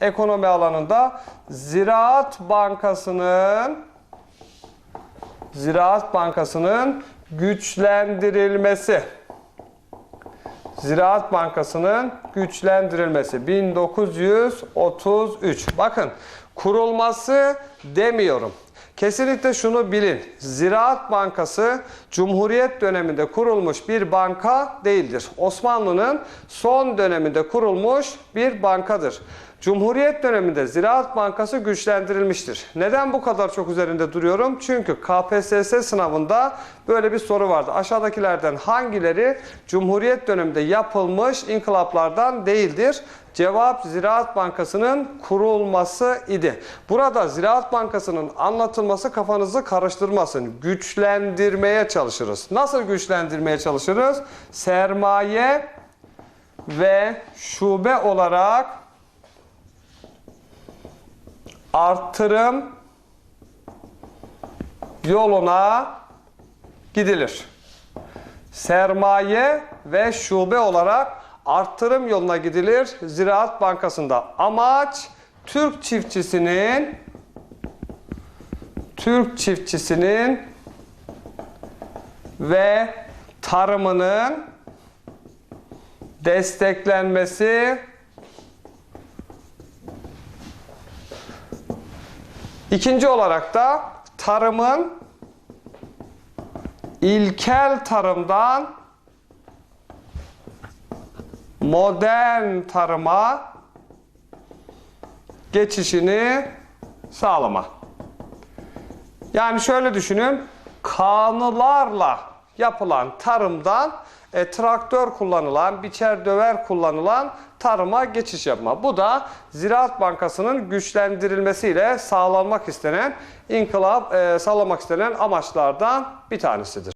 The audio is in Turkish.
ekonomi alanında Ziraat Bankası'nın Ziraat Bankası'nın güçlendirilmesi. Ziraat Bankası'nın güçlendirilmesi 1933. Bakın kurulması demiyorum. Kesinlikle şunu bilin. Ziraat Bankası Cumhuriyet döneminde kurulmuş bir banka değildir. Osmanlı'nın son döneminde kurulmuş bir bankadır. Cumhuriyet döneminde Ziraat Bankası güçlendirilmiştir. Neden bu kadar çok üzerinde duruyorum? Çünkü KPSS sınavında böyle bir soru vardı. Aşağıdakilerden hangileri Cumhuriyet döneminde yapılmış inkılaplardan değildir? Cevap Ziraat Bankası'nın kurulması idi. Burada Ziraat Bankası'nın anlatılması kafanızı karıştırmasın. Güçlendirmeye çalışırız. Nasıl güçlendirmeye çalışırız? Sermaye ve şube olarak artırım yoluna gidilir. Sermaye ve şube olarak artırım yoluna gidilir Ziraat Bankası'nda. Amaç Türk çiftçisinin Türk çiftçisinin ve tarımının desteklenmesi İkinci olarak da tarımın ilkel tarımdan modern tarıma geçişini sağlama. Yani şöyle düşünün, kanılarla yapılan tarımdan e, traktör kullanılan, biçer döver kullanılan tarıma geçiş yapma. Bu da Ziraat Bankası'nın güçlendirilmesiyle sağlanmak istenen, inkılap e, sağlamak istenen amaçlardan bir tanesidir.